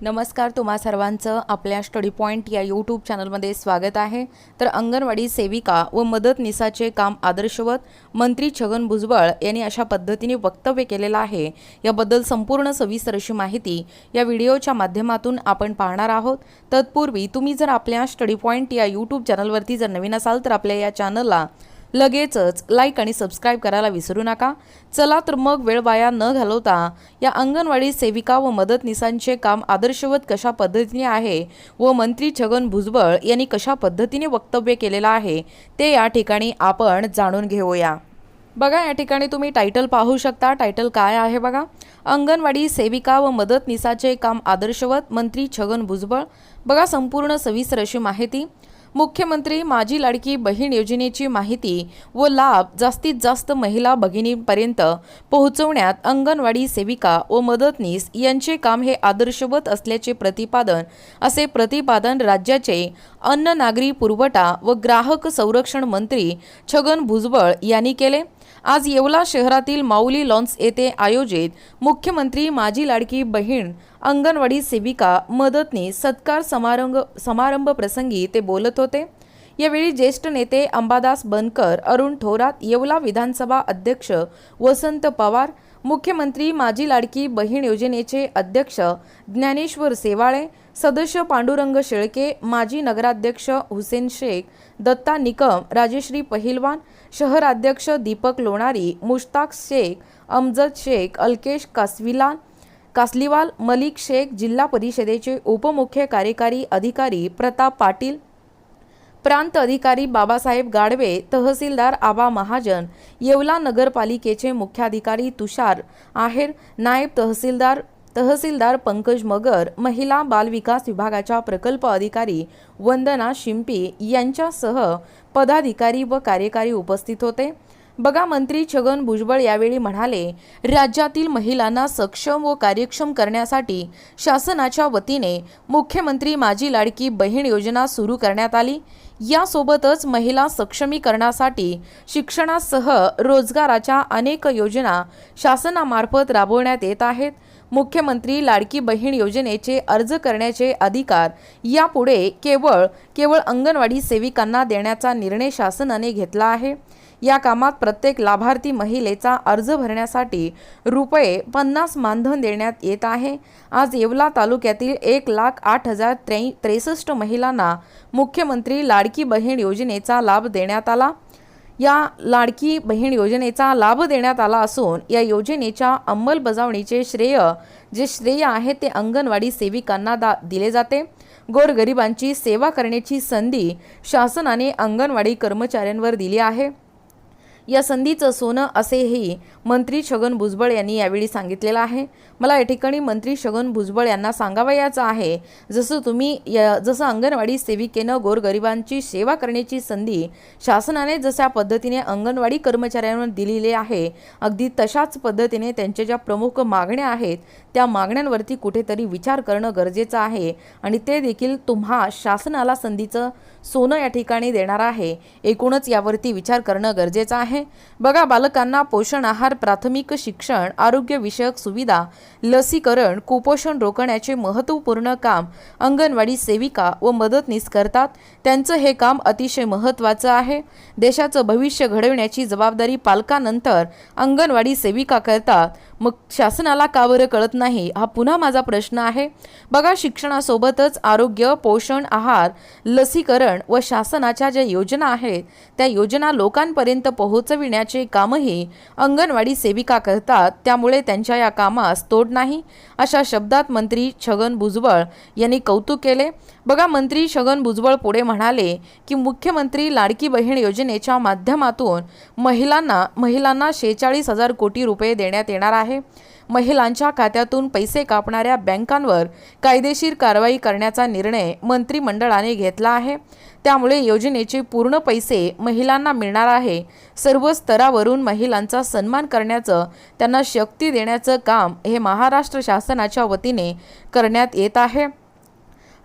नमस्कार तुम्हा सर्वांचं आपल्या स्टडी पॉईंट या यूट्यूब चॅनलमध्ये स्वागत आहे. तर अंगणवाडी सेविका व मदतनिसाचे काम आदर्शवत मंत्री छगन भुजबळ यांनी अशा पद्धतीने वक्तव्य केलेलं आहे. याबद्दल संपूर्ण सविस्तर अशी माहिती या व्हिडिओच्या माध्यमातून आपण पाहणार आहोत. तत्पूर्वी तुम्ही जर आपल्या स्टडी पॉईंट या यूट्यूब चॅनलवरती जर नवीन असाल तर आपल्या या चॅनलला लगेचच लाईक आणि सबस्क्राईब करायला विसरू नका. चला तर मग वेळ वाया न घालवता या अंगणवाडी सेविका व मदतनीसांचे काम आदर्शवत कशा पद्धतीने आहे व मंत्री छगन भुजबळ यांनी कशा पद्धतीने वक्तव्य केलेलं आहे ते या ठिकाणी आपण जाणून घेऊया. बघा या ठिकाणी तुम्ही टायटल पाहू शकता. टायटल काय आहे बघा? अंगणवाडी सेविका व मदतनीसाचे काम आदर्शवत मंत्री छगन भुजबळ. बघा संपूर्ण सविस्तर अशी माहिती. मुख्यमंत्री माझी लाडकी बहीण योजनेची माहिती व लाभ जास्तीत जास्त महिला भगिनींपर्यंत पोहोचवण्यात अंगणवाडी सेविका व मदतनीस यांचे काम हे आदर्शवत असल्याचे प्रतिपादन असे प्रतिपादन राज्याचे अन्न नागरी पुरवठा व ग्राहक संरक्षण मंत्री छगन भुजबळ यांनी केले. आज येवला शहरातील माऊली लॉन्स येथे आयोजित मुख्यमंत्री माजी लाडकी बहीण अंगणवाडी सेविका मदतनी सत्कार समारंभ समारंभ प्रसंगी ते बोलत होते. यावेळी ज्येष्ठ नेते अंबादास बनकर अरुण थोरात येवला विधानसभा अध्यक्ष वसंत पवार मुख्यमंत्री माझी लाडकी बहीण योजनेचे अध्यक्ष ज्ञानेश्वर सेवाळे सदस्य पांडुरंग शेळके माजी नगराध्यक्ष हुसेन शेख दत्ता निकम राजेश्री पहिलवान शहराध्यक्ष दीपक लोणारी मुश्ताक शेख अमजद शेख अल्केश कासविलान कासलीवाल मलिक शेख जिल्हा परिषदेचे उपमुख्य कार्यकारी अधिकारी प्रताप पाटील प्रांत अधिकारी बाबासाहेब गाडवे तहसीलदार आबा महाजन येवला नगरपालिकेचे मुख्याधिकारी तुषार आहेर नायब तहसीलदार तहसीलदार पंकज मगर महिला बालविकास विभागाच्या प्रकल्प अधिकारी वंदना शिंपी यांच्यासह पदाधिकारी व कार्यकारी उपस्थित होते. बघा मंत्री छगन भुजबळ यावेळी म्हणाले राज्यातील महिलांना सक्षम व कार्यक्षम करण्यासाठी शासनाच्या वतीने मुख्यमंत्री माझी लाडकी बहीण योजना सुरू करण्यात आली. यासोबतच महिला सक्षमीकरणासाठी शिक्षणासह रोजगाराच्या अनेक योजना शासनामार्फत राबवण्यात येत आहेत. मुख्यमंत्री लाडकी बहीण योजनेचे अर्ज करण्याचे अधिकार यापुढे केवळ केवळ अंगणवाडी सेविकांना देण्याचा निर्णय शासनाने घेतला आहे. या कामात प्रत्येक लाभार्थी महिलेचा अर्ज भरण्यासाठी रुपये पन्नास मानधन देण्यात येत आहे. आज येवला तालुक्यातील एक लाख आठ हजार त्रे त्रेसष्ट महिलांना मुख्यमंत्री लाडकी बहीण योजनेचा लाभ देण्यात आला. या लाडकी बहीण योजनेचा लाभ देण्यात आला असून या योजनेच्या अंमलबजावणीचे श्रेय जे श्रेय आहे ते अंगणवाडी सेविकांना दा दिले जाते. गोरगरिबांची सेवा करण्याची संधी शासनाने अंगणवाडी कर्मचाऱ्यांवर दिली आहे. या संधीचं सोनं असेही मंत्री छगन भुजबळ यांनी यावेळी सांगितलेलं आहे. मला या ठिकाणी मंत्री छगन भुजबळ यांना सांगावयाचं आहे. जसं तुम्ही या जसं अंगणवाडी सेविकेनं गोरगरिबांची सेवा करण्याची संधी शासनाने जशा पद्धतीने अंगणवाडी कर्मचाऱ्यांवर दिलेली आहे अगदी तशाच पद्धतीने त्यांच्या ज्या प्रमुख मागण्या आहेत त्या मागण्यांवरती कुठेतरी विचार करणं गरजेचं आहे. आणि ते देखील तुम्हा शासनाला संधीचं सोनं या ठिकाणी देणार आहे. एकूणच यावरती विचार करणं गरजेचं आहे. बघा बालकांना पोषण आहार प्राथमिक शिक्षण आरोग्यविषयक सुविधा लसीकरण कुपोषण रोखण्याचे महत्त्वपूर्ण काम अंगणवाडी सेविका व मदतनीस करतात. त्यांचं हे काम अतिशय महत्त्वाचं आहे. देशाचं भविष्य घडविण्याची जबाबदारी पालकानंतर अंगणवाडी सेविका करतात. मग शासनाला का बरं कळत नाही? हा पुन्हा माझा प्रश्न आहे. बघा शिक्षणासोबतच आरोग्य पोषण आहार लसीकरण व शासनाच्या ज्या योजना आहेत त्या योजना लोकांपर्यंत पोहोचविण्याचे कामही अंगणवाडी सेविका करतात. त्यामुळे त्यांच्या या कामास तोड नाही. अशा शब्दात मंत्री छगन भुजबळ यांनी कौतुक केले. बघा मंत्री छगन भुजबळ पुढे म्हणाले की मुख्यमंत्री लाडकी बहीण योजनेच्या माध्यमातून महिलांना महिलांना शेहेचाळीस हजार कोटी रुपये देण्यात येणार आहे. महिलांच्या खात्यातून पैसे कापणाऱ्या बँकांवर कायदेशीर कारवाई करण्याचा निर्णय मंत्रिमंडळाने घेतला आहे. त्यामुळे योजनेचे पूर्ण पैसे महिलांना मिळणार आहे. सर्व स्तरावरून महिलांचा सन्मान करण्याचं त्यांना शक्ती देण्याचं काम हे महाराष्ट्र शासनाच्या वतीने करण्यात येत आहे.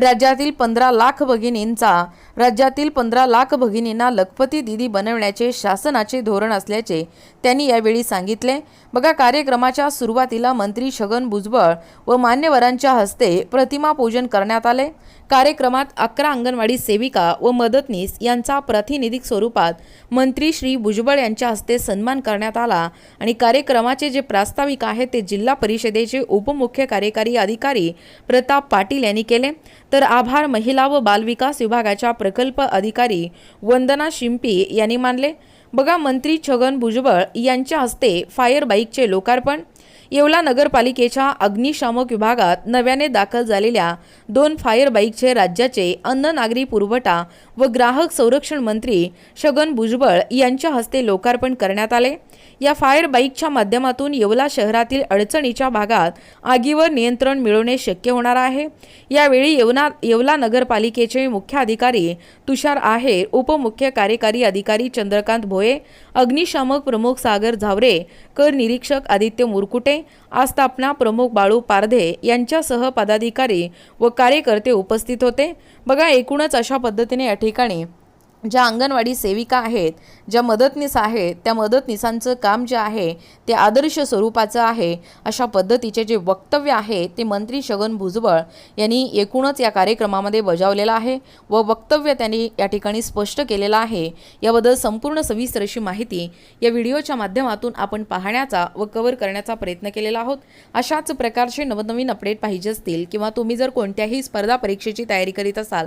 राज्यातील पंधरा लाख भगिनींचा राज्यातील पंधरा लाख भगिनींना लखपती दिदी बनवण्याचे शासनाचे धोरण असल्याचे त्यांनी यावेळी सांगितले. बघा कार्यक्रमाच्या सुरुवातीला मंत्री छगन भुजबळ व मान्यवरांच्या हस्ते प्रतिमा पूजन करण्यात आले. कार्यक्रमात अकरा अंगणवाडी सेविका व मदतनीस यांचा प्रातिनिधिक स्वरूपात मंत्री श्री भुजबळ यांच्या हस्ते सन्मान करण्यात आला आणि कार्यक्रमाचे जे प्रास्ताविक आहेत ते जिल्हा परिषदेचे उपमुख्य कार्यकारी अधिकारी प्रताप पाटील यांनी केले. तर आभार महिला व बालविकास विभागाच्या प्रकल्प अधिकारी वंदना शिंपी यांनी मानले. बघा मंत्री छगन भुजबळ यांच्या हस्ते फायर बाईकचे लोकार्पण येवला नगरपालिकेच्या अग्निशामक विभागात नव्याने दाखल झालेल्या दोन फायर बाईकचे राज्याचे अन्न नागरी पुरवठा व ग्राहक संरक्षण मंत्री छगन भुजबळ यांच्या हस्ते लोकार्पण करण्यात आले. या फायर बाईकच्या माध्यमातून येवला शहरातील अडचणीच्या भागात आगीवर नियंत्रण मिळवणे शक्य होणार आहे. यावेळी येवना येवला नगरपालिकेचे मुख्य अधिकारी तुषार आहेर उपमुख्य कार्यकारी अधिकारी चंद्रकांत भोये अग्निशामक प्रमुख सागर झावरे कर निरीक्षक आदित्य मुरकुटे आस्थापना प्रमुख बाळू पारधे यांच्यासह पदाधिकारी व कार्यकर्ते उपस्थित होते. बघा एकूणच अशा पद्धतीने या ठिकाणी ज्या अंगणवाडी सेविका आहेत ज्या मदतनीस आहेत त्या मदतनीसांचं काम जे आहे ते आदर्श स्वरूपाचं आहे अशा पद्धतीचे जे वक्तव्य आहे ते मंत्री छगन भुजबळ यांनी एकूणच या कार्यक्रमामध्ये बजावलेलं आहे व वक्तव्य त्यांनी या ठिकाणी स्पष्ट केलेलं आहे. याबद्दल संपूर्ण सविस्तर अशी माहिती या व्हिडिओच्या माध्यमातून आपण पाहण्याचा व कव्हर करण्याचा प्रयत्न केलेला आहोत. अशाच प्रकारचे नवनवीन अपडेट पाहिजे असतील किंवा तुम्ही जर कोणत्याही स्पर्धा परीक्षेची तयारी करीत असाल